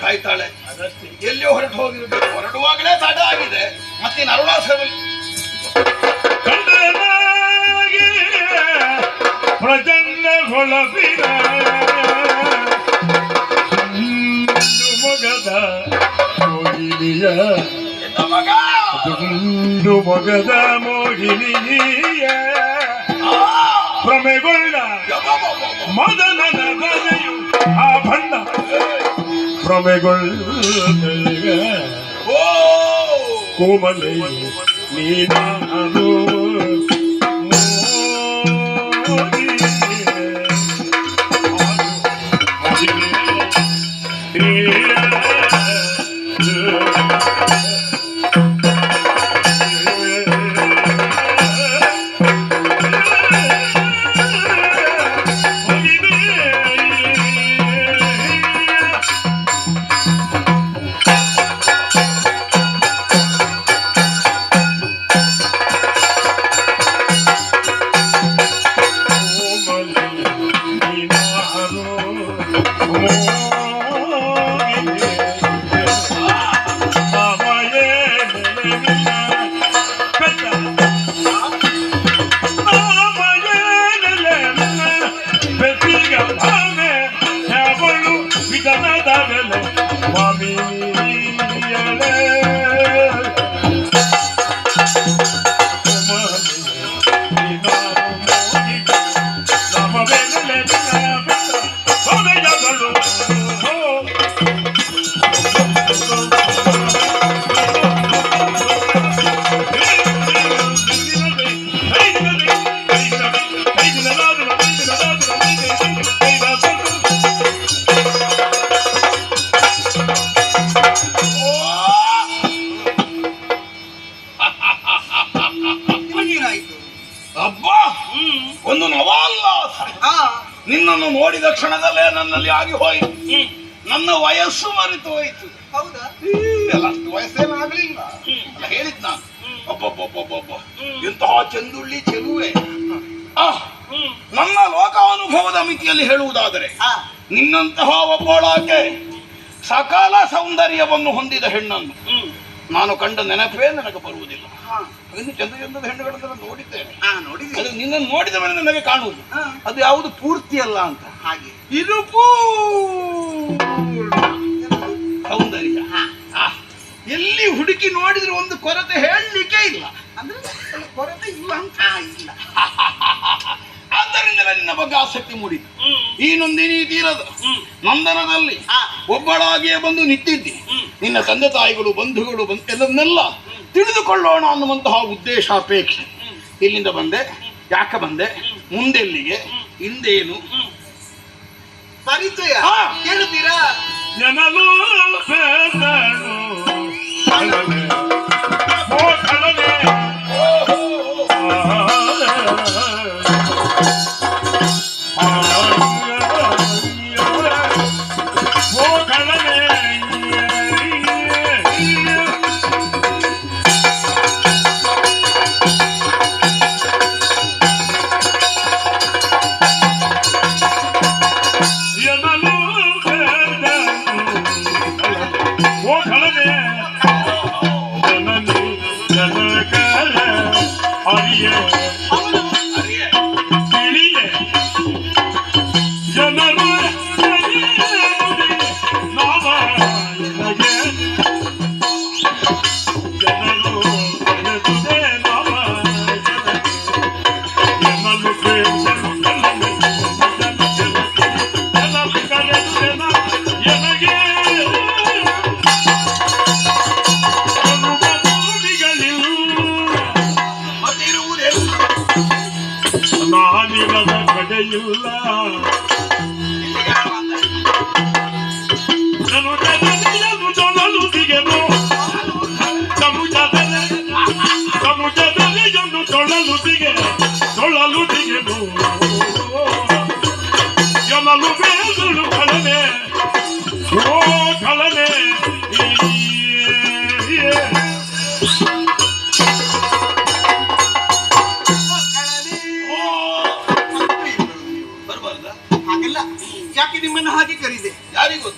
ಕಾಯ್ತಾಳೆ. ಎಲ್ಲಿಯೋ ಎಲ್ಲಿ ಹೊರಟು ಹೋಗಿರ್ಬೇಕು ಹೊರಡುವಾಗಲೇ ತಡ ಆಗಿದೆ. ಮತ್ತೆ ಅರುಣಾಚಲದಲ್ಲಿ. ಕಂಡನಾಗಿ ಪ್ರಚಂಡ ಹೊಳಪಿನ ಮೊಗದ ಮೋಹಿನಿಯ ದುಂಡು ಮೊಗದ ಮೋಹಿನಿಯ ಯಬ್ಬಬ್ಬಬ್ಬಬ್ಬ. ಮದನನ ಬಲೆಯು ಆ ಬಣ್ಣ. ಭ್ರಮೆಗೊಳ್ಳ ಓ! ಕೋಮಲೆ ನೀನಾನು I'll be. ನನ್ನಲ್ಲಿ ಆಗಿ ಹೋಯಿತು. ನನ್ನ ವಯಸ್ಸು ಮರೆತು ಹೋಯಿತು. ಹೌದಾ? ಎಲ್ಲ ಅಷ್ಟು ವಯಸ್ಸೇನು ಆಗಲಿಲ್ಲ. ಅಲ್ಲ ಹೇಳಿದ್ ನಾನು. ಒಬ್ಬೊಬ್ಬೊಬ್ಬೊಬ್ಬ ಎಂತಹ ಚಂದುಳ್ಳಿ ಚೆಲುವೆ. ಆ ನನ್ನ ಲೋಕಾನುಭವದ ಮಿತಿಯಲ್ಲಿ ಹೇಳುವುದಾದರೆ ನಿನ್ನಂತಹ ಒಬ್ಬಳಾಕೆ ಸಕಾಲ ಸೌಂದರ್ಯವನ್ನು ಹೊಂದಿದ ಹೆಣ್ಣನ್ನು ನಾನು ಕಂಡ ನೆನಪೇ ನನಗೆ ಬರುವುದಿಲ್ಲ. ಅದನ್ನು ಚಂದ ಚಂದದ ಹೆಣ್ಣುಗಳನ್ನು ನೋಡಿದ್ದೇನೆ. ಅದು ನಿನ್ನನ್ನು ನೋಡಿದ ಮೇಲೆ ನನಗೆ ಕಾಣುವುದು. ಅದು ಯಾವುದು ಪೂರ್ತಿ ಅಲ್ಲ ಅಂತ. ಹಾಗೆ. ಪೂರ್ಣ ಸೌಂದರ್ಯ. ಎಲ್ಲಿ ಹುಡುಕಿ ನೋಡಿದ್ರೆ ಒಂದು ಕೊರತೆ ಹೇಳಲಿಕ್ಕೆ ಇಲ್ಲ. ಅಂದ್ರೆ ಕೊರತೆ ಇಲ್ಲ. ಅಂತ ಇಲ್ಲ ಆದ್ದರಿಂದ ನಿನ್ನ ಬಗ್ಗೆ ಆಸಕ್ತಿ ಮೂಡಿತು ಈ ನೊಂದಿನಿ ತೀರದ ನಂದನದಲ್ಲಿ ಒಬ್ಬಳಾಗಿಯೇ ಬಂದು ನಿಂತಿದ್ದಿ. ನಿನ್ನ ತಂದೆ ತಾಯಿಗಳು ಬಂಧುಗಳು ಬಂದ್ ಎಲ್ಲವನ್ನೆಲ್ಲ ತಿಳಿದುಕೊಳ್ಳೋಣ ಅನ್ನುವಂತಹ ಉದ್ದೇಶ ಅಪೇಕ್ಷೆ. ಇಲ್ಲಿಂದ ಬಂದೆ ಯಾಕೆ ಬಂದೆ? ಮುಂದೆಲ್ಲಿಗೆ? ಹಿಂದೇನು? ಪರಿಚಯ. ಕೇಳ್ತೀರಾ? ಕೇಳುತ್ತೀರಾ ಜನಲು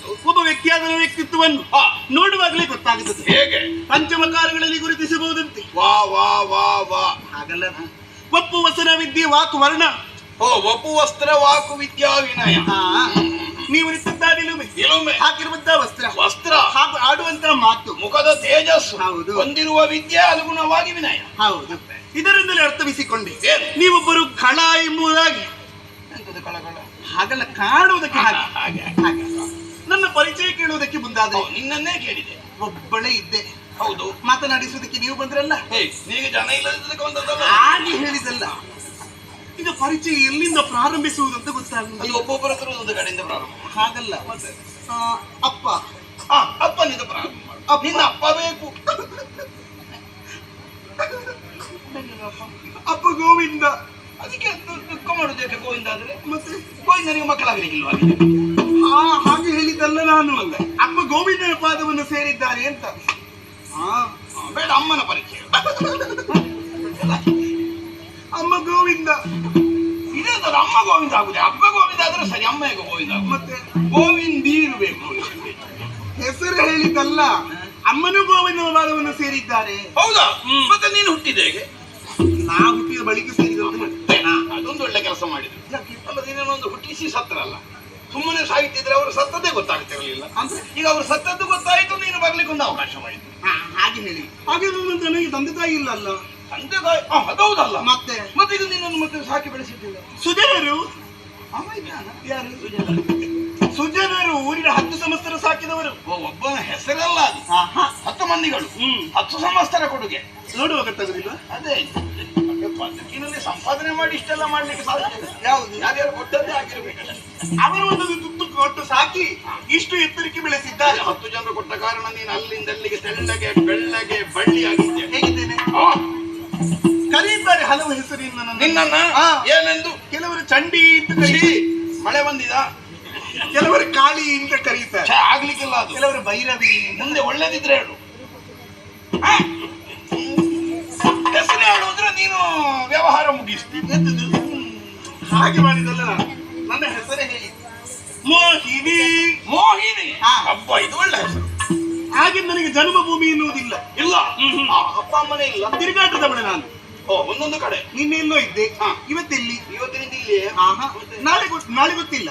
ವಸ್ತುವನ್ನು ವ್ಯಕ್ತಿತ್ವವನ್ನು ನೋಡುವಾಗಲೇ ಗೊತ್ತಾಗುತ್ತದೆ. ಹೇಗೆ? ಪಂಚಮಕಾರಗಳಲ್ಲಿ ಗುರುತಿಸಬಹುದಂತೆ. ವಾ ವಾ ವಾ ವಾ. ಹಾಗಲ್ಲ ಒಪ್ಪು ವಸನ ವಿದ್ಯೆ ವಾಕು ವರ್ಣ. ಓ ಒಪ್ಪು ವಸ್ತ್ರ ವಾಕು ವಿದ್ಯಾ ವಿನಯ. ನೀವು ನಿಂತಿದ್ದ ನಿಲುಮೆ. ಹಾಕಿರುವಂತಹ ವಸ್ತ್ರ. ವಸ್ತ್ರ. ಹಾಗೂ ಆಡುವಂತಹ ಮಾತು. ಮುಖದ ತೇಜಸ್ಸು. ಹೌದು. ಹೊಂದಿರುವ ವಿದ್ಯೆ ಅನುಗುಣವಾಗಿ ವಿನಯ. ಹೌದು. ಇದರಿಂದಲೇ ಅರ್ಥವಿಸಿಕೊಂಡೆ? ನೀವೊಬ್ಬರು ಕಳ ಎಂಬುದಾಗಿ. ಹಾಗಲ್ಲ ಕಾಣುವುದಕ್ಕೆ ಹಾಗೆ. ಹಾಗೆ. ಹಾಗೆ. ಪರಿಚಯ ಕೇಳುವುದಕ್ಕೆ ಮುಂದಾದ ನಿನ್ನನ್ನೇ ಕೇಳಿದೆ. ಒಬ್ಬಳೇ ಇದ್ದೆ. ಹೌದು. ಮಾತನಾಡಿಸುವುದಕ್ಕೆ ನೀವು ಬಂದ್ರಲ್ಲ? ಹೇ ನೀಗ ಜನ ಇಲ್ಲದಿದ್ದಕ್ಕೆ ಬಂದದ್ದಲ್ಲ? ಹಾಗೆ ಹೇಳಿದಲ್ಲ ಈಗ ಪರಿಚಯ ಎಲ್ಲಿಂದ ಪ್ರಾರಂಭಿಸುವುದಂತ ಗೊತ್ತಾಗಲಿಲ್ಲ. ಒಬ್ಬೊಬ್ಬರ ಹತ್ರ ಒಂದು ಕಡೆಯಿಂದ ಪ್ರಾರಂಭ. ಹಾಗಲ್ಲ. ಅಪ್ಪ. ಅಪ್ಪನಿಂದ ಪ್ರಾರಂಭ ಮಾಡು. ನಿನ್ನ ಅಪ್ಪ ಬೇಕು. ಅಪ್ಪ ಗೋವಿಂದ. ಅದಕ್ಕೆ ದುಃಖ ಮಾಡುದಕ್ಕೆ ಗೋವಿಂದ ಆದ್ರೆ ಮತ್ತೆ? ಗೋವಿಂದನಿಗೆ ಮಕ್ಕಳಾಗಲಿಕ್ಕಿಲ್ವಾ? ಹಾಗೆ ಹೇಳಿದ್ದಲ್ಲ ನಾನು ಅಪ್ಪ ಗೋವಿಂದನ ಪಾದವನ್ನು ಸೇರಿದ್ದಾರೆ ಅಂತ. ಬೇಡ ಅಮ್ಮನ ಪರಿಚಯ ಅಮ್ಮ ಗೋವಿಂದ. ಇದೇ ತರ ಅಮ್ಮ ಗೋವಿಂದ ಆಗುದೆ? ಅಪ್ಪ ಗೋವಿಂದ ಆದ್ರೆ ಸರಿ ಅಮ್ಮ ಹೇಗೆ ಗೋವಿಂದ? ಮತ್ತೆ? ಗೋವಿಂದಿ ಇರಬೇಕು ಹೆಸರು ಹೇಳಿದ್ದಲ್ಲ. ಅಮ್ಮನೂ ಗೋವಿಂದನ ಪಾದವನ್ನು ಸೇರಿದ್ದಾರೆ. ಹೌದಾ? ಮತ್ತೆ ನೀನು ಹುಟ್ಟಿದೆ ಹೇಗೆ? ನಾ ಹುಟ್ಟಿದ ಬಳಿಕ ಸೇರಿದ ಅದೊಂದು ಒಳ್ಳೆ ಕೆಲಸ ಮಾಡಿದ್ರು. ಅಲ್ಲ ನೀನೊಂದು ಹುಟ್ಟಿಸಿ ಸತ್ರಲ್ಲ ಸುಮ್ಮನೆ ಸಾಯ್ತಿದ್ರೆ ಅವರು ಸತ್ತದ್ದೇ ಗೊತ್ತಾಗ್ತಿರಲಿಲ್ಲ. ಅಂದ್ರೆ ಈಗ ಅವರು ಸತ್ತದ್ದು ಗೊತ್ತಾಯ್ತು ನೀನು ಬರ್ಲಿಕ್ಕೆ ಒಂದು ಅವಕಾಶ ಮಾಡಿದ್ರು ಹಾ, ಹಾಗೆ ಹೇಳಿ. ಹಾಗೆ ನನ್ನ ನನಗೆ ತಂದೆ ತಾಯಿ ಇಲ್ಲ ಅಲ್ಲ ತಂದೆ ತಾಯಿ ಆ, ಅದೌದಲ್ಲ ಮತ್ತೆ? ಮತ್ತೆ ಇದು ನಿನ್ನನ್ನು ಮತ್ತೆ ಸಾಕಿ ಬೆಳೆಸಿಟ್ಟಿಲ್ಲ ಸುಜನರು? ಯಾರು? ಸುಜನರು ಊರಿನ ಹತ್ತು ಸಂವತ್ಸರ ಸಾಕಿದವರು. ಒಬ್ಬನ ಹೆಸರಲ್ಲ. ಹತ್ತು ಮಂದಿಗಳು. ಹ್ಮ್. ಹತ್ತು ಸಮಸ್ತರ ಕೊಡುಗೆ. ನೋಡುವ ಗೊತ್ತಾಗುದಿಲ್ಲ ಅದೇ. ಬದುಕಿನಲ್ಲಿ ಸಂಪಾದನೆ ಮಾಡಿ ಇಷ್ಟೆಲ್ಲ ಮಾಡ್ಲಿಕ್ಕೆ ಸಾಧ್ಯ. ಯಾವುದು? ಯಾರ್ಯಾರು ಕೊಟ್ಟದ್ದೇ ಆಗಿರ್ಬೇಕು. ಅವರು ಒಂದು ತುತ್ತು ಕೊಟ್ಟು ಸಾಕಿ ಇಷ್ಟು ಎತ್ತರಿಕೆ ಬೆಳೆಸಿದ್ದಾರೆ. ಹತ್ತು ಜನರು ಕೊಟ್ಟ ಕಾರಣ ನೀನು ಅಲ್ಲಿಂದ ಅಲ್ಲಿಗೆ ತೆಳ್ಳಗೆ ಬೆಳ್ಳಗೆ ಬಳ್ಳಿ ಆಗಿದ್ದೆ ಹೇಗಿದ್ದೇನೆ ಕರೀತಾರೆ ಹಲವು ಹೆಸರಿನ ನನ್ನನ್ನು. ಏನೆಂದು? ಕೆಲವರು ಚಂಡಿ ಅಂತ ಕರಿ ಮಳೆ ಬಂದಿದ? ಕೆಲವರು ಕಾಳಿ ಅಂತ ಕರೀತಾರೆ. ಆಗ್ಲಿಕ್ಕಿಲ್ಲ ಕೆಲವರು ಭೈರವಿ ಮುಂದೆ ಒಳ್ಳೇದಿದ್ರೆ ಹೇಳು. ನೀನು ವ್ಯವಹಾರ ಮುಗಿಸ್ತಿ. ಎಂತದು? ಹಾಗೆ ಮಾಡಿದಲ್ಲ ನಾನು. ನನ್ನ ಹೆಸರೇ ಹೇಳಿ. ಮೋಹಿನಿ. ಮೋಹಿನಿ. ಅಬ್ಬ ಇದು ಒಳ್ಳೆ ಹೆಸರು. ಹಾಗೆ ನನಗೆ ಜನ್ಮಭೂಮಿ ಎನ್ನುವುದಿಲ್ಲ. ಇಲ್ಲ. ಅಪ್ಪ ಅಮ್ಮನೇ ಇಲ್ಲ. ತಿರುಗಾಟದ ಬಳೆ ನಾನು. ಓ ಒಂದೊಂದು ಕಡೆ. ನಿನ್ನೆ ಎಲ್ಲೋ ಇದ್ದೆ. ಇವತ್ತೆಲ್ಲಿ? ಇವತ್ತಿನಿಂದ ಇಲ್ಲಿ. ನಾಳೆ ನಾಳೆ ಗೊತ್ತಿಲ್ಲ.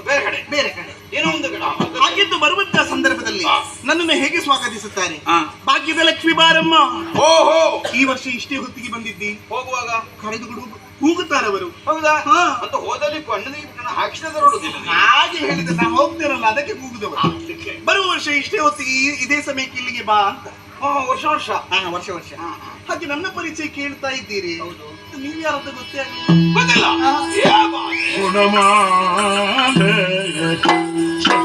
ಬೇರೆ ಕಡೆ. ಬೇರೆ ಕಡೆ. ಏನೋ ಒಂದು ಆ, ಬರುವಂತಹ ಸಂದರ್ಭದಲ್ಲಿ ನನ್ನನ್ನು ಹೇಗೆ ಸ್ವಾಗತಿಸುತ್ತಾರೆ. ಭಾಗ್ಯದ ಲಕ್ಷ್ಮಿ ಬಾರಮ್ಮ. ಓಹೋ ಈ ವರ್ಷ ಇಷ್ಟೇ ಹೊತ್ತಿಗೆ ಬಂದಿದ್ದಿ. ಹೋಗುವಾಗ? ಕರೆದುಕೊಂಡು ಕೂಗುತ್ತಾರವರು ಹೌದಾ? ಹಾ. ಅಂತ ಹೋದಲ್ಲಿ ಹಾಕಿಸಿದ ಹಾಗೆ ಹೇಳಿದ ನಾನು ಹೋಗ್ತೇನಲ್ಲ ಅದಕ್ಕೆ ಕೂಗುದವರು. ಬರುವ ವರ್ಷ ಇಷ್ಟೇ ಹೊತ್ತಿಗೆ ಇದೇ ಸಮಯಕ್ಕೆ ಇಲ್ಲಿಗೆ ಬಾ ಅಂತ. ವರ್ಷ ವರ್ಷ. ಹಾ ವರ್ಷ ವರ್ಷ. ಹಾಗೆ ನನ್ನ ಪರಿಚಯ ಕೇಳ್ತಾ ಇದ್ದೀರಿ. ಹೌದು. ನೀವು ಯಾರಂತ ಗೊತ್ತೇ ಆಗಲಿಲ್ಲ. ಗೊತ್ತಿಲ್ಲ.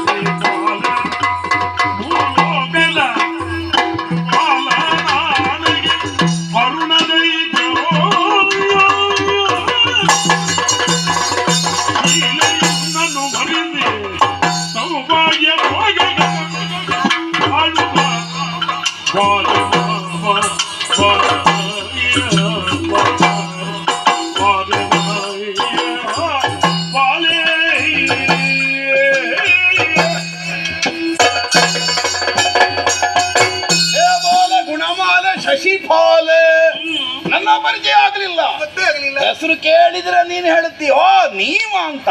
ಹೆಸರು ಕೇಳಿದ್ರೆ ನೀನು ಹೇಳುತ್ತಿ ಓ ನೀವ ಅಂತ.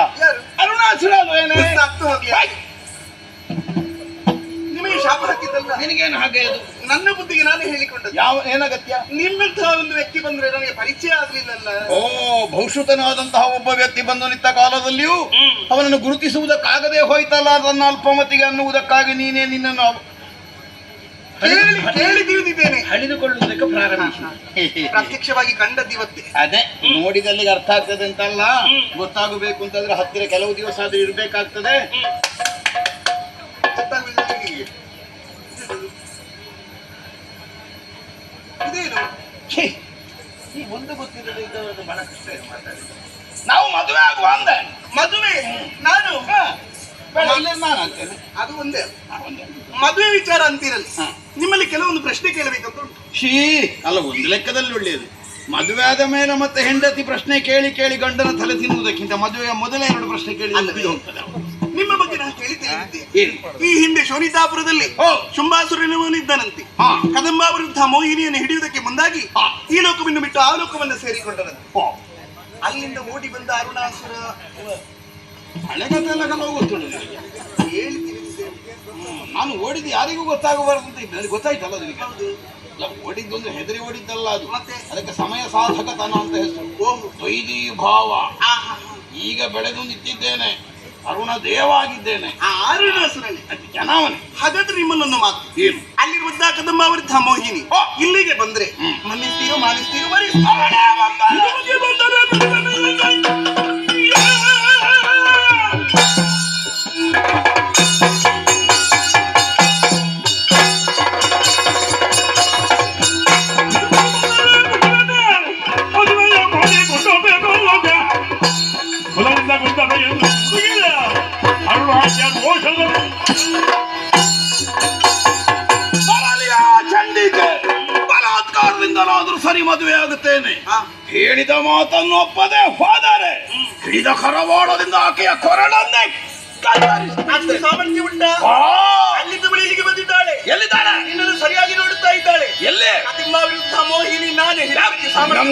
ಹೋಗಿ ನಿಮಗೆ ಶಾಪ ಹಾಕಿದ್ದಲ್ಲ? ನಿನಗೇನು ಹಾಗೆ ಅದು? ನನ್ನ ಬುದ್ಧಿಗೆ ನಾನೇ ಹೇಳಿಕೊಂಡದ್ದು. ಯಾವ ಏನಗತ್ಯ? ನಿಮ್ಮಂತಹ ಒಂದು ವ್ಯಕ್ತಿ ಬಂದ್ರೆ ನನಗೆ ಪರಿಚಯ ಆಗ್ಲಿಲ್ಲಲ್ಲ. ಓ ಭವಿಷ್ಯತನಾದಂತಹ ಒಬ್ಬ ವ್ಯಕ್ತಿ ಬಂದು ನಿಂತ ಕಾಲದಲ್ಲಿಯೂ ಅವನನ್ನು ಗುರುತಿಸುವುದಕ್ಕಾಗದೆ ಹೋಯ್ತಲ್ಲ ತನ್ನ ಅಲ್ಪಮತಿಗೆ ಅನ್ನುವುದಕ್ಕಾಗಿ ನೀನೇ ನಿನ್ನನ್ನು ಕೇಳಿ ಕೇಳಿ ತಿಳಿದಿದ್ದೇನೆ. ಅಳಿದುಕೊಳ್ಳುವುದಕ್ಕೆ ಪ್ರಾರಂಭಿಸಿ. ಪ್ರತ್ಯಕ್ಷವಾಗಿ ಕಂಡದ್ದು ಇವತ್ತೇ. ಅದೇ ನೋಡಿದಲ್ಲಿಗೆ ಅರ್ಥ ಆಗ್ತದೆ ಅಂತಲ್ಲ? ಗೊತ್ತಾಗಬೇಕು ಅಂತಂದ್ರೆ ಹತ್ತಿರ ಕೆಲವು ದಿವಸ ಆದ್ರೂ ಇರ್ಬೇಕಾಗ್ತದೆ. ಇದೇನು? ಈ ಒಂದು ಗೊತ್ತಿಲ್ಲದೆ ಬಹಳ ಕಷ್ಟ. ನಾವು ಮದುವೆ ಆಗುವ ಅಂದ. ಮದುವೆ? ನಾನು. ನಾನು ಅದು ಒಂದೇ. ಮದುವೆ ವಿಚಾರ ಅಂತೀರಲ್ಲ. ನಿಮ್ಮಲ್ಲಿ ಕೆಲವೊಂದು ಪ್ರಶ್ನೆ ಕೇಳಬೇಕಂತ ಉಂಟು. ಶೀ ಅಲ್ಲ ಒಂದು ಲೆಕ್ಕದಲ್ಲಿ ಒಳ್ಳೆಯದು. ಮದುವೆ ಆದ ಮೇಲೆ ಮತ್ತೆ ಹೆಂಡತಿ ಪ್ರಶ್ನೆ ಕೇಳಿ ಕೇಳಿ ಗಂಡನ ತಲೆ ತಿನ್ನುವುದಕ್ಕಿಂತ ಮದುವೆಯ ಮೊದಲೇ ಎರಡು ಪ್ರಶ್ನೆ ಕೇಳಿ ನಿಮ್ಮ ಬಗ್ಗೆ ನಾನು ಕೇಳಿ ತಿಳಿದಿದ್ದೆ ಏನು ಈ ಹಿಂದೆ ಶೋನಿತಾಪುರದಲ್ಲಿ ಓ. ಹಾ. ಕದಂಬ ವಿರುದ್ಧ ಮೋಹಿನಿಯನ್ನು ಹಿಡಿಯುವುದಕ್ಕೆ ಮುಂದಾಗಿ ಹಾ. ಈ ಲೋಕವನ್ನು ಬಿಟ್ಟು ಆ ಲೋಕವನ್ನು ಸೇರಿಕೊಂಡನಂತೆ ಓ ಅಲ್ಲಿಂದ ಓಡಿ ಬಂದ ಅರುಣಾಸುರ. ಹಳೆಗತೆ ಎಲ್ಲ ಕೆಲವು ಗೊತ್ತುಂಟು ನಿನಗೆ ಹೇಳಿ ತಿಳಿದಿದೆ ಹ್ಮ್. ನಾನು ಓಡಿದ್ದು ಯಾರಿಗೂ ಗೊತ್ತಾಗಬಾರದು ಅಂತ ನನಗೆ ಗೊತ್ತಾಯ್ತಲ್ಲ ನಿನಗೆ? ಅಲ್ಲ ಓಡಿದ್ದೊಂದು ಹೆದರಿ ಓಡಿದ್ದಲ್ಲ ಅದು. ಅದಕ್ಕೆ ಸಮಯ ಸಾಧಕತನ ಅಂತ ಹೆಸರು. ವೈದಿ ಭಾವ. ಈಗ ಬೆಳೆದು ನಿಂತಿದ್ದೇನೆ. ಅರುಣ ದೇವ ಆಗಿದ್ದೇನೆ ಆ ಅರುಣಾಸುರನೇ ಅದು ಜನವನೇ. ಹಾಗಾದ್ರೆ ನಿಮ್ಮನ್ನೊಂದು ಮಾತು. ಏನು? ಅಲ್ಲಿರುವಂತ ಕದಂಬ ಅವರ ಮೋಹಿನಿ. ಇಲ್ಲಿಗೆ ಬಂದ್ರೆ ಮನ್ನಿಸ್ತೀರೋ ಮಾನಿಸ್ತೀರೋ ಬಲಾತ್ಕಾರದಿಂದಲಾದ್ರೂ ಸರಿ ಮದುವೆ ಆಗುತ್ತೇನೆ. ಹೇಳಿದ ಮಾತನ್ನು ಒಪ್ಪದೆ ಹೋದರೆ ಹಿಡಿದ ಕರವಾಳದಿಂದ ಆಕೆಯ ಕೊರಳನ್ನೇ ಎಲ್ಲಿದ್ದಾಳೆ? ಸರಿಯಾಗಿ ನೋಡುತ್ತಾ ಇದ್ದಾಳೆ. ಎಲ್ಲಿ? ಕದಂಬ ವಿರುದ್ಧ ಮೋಹಿನಿ ನಾನೇ ಸಾಮರ್ಥ್ಯ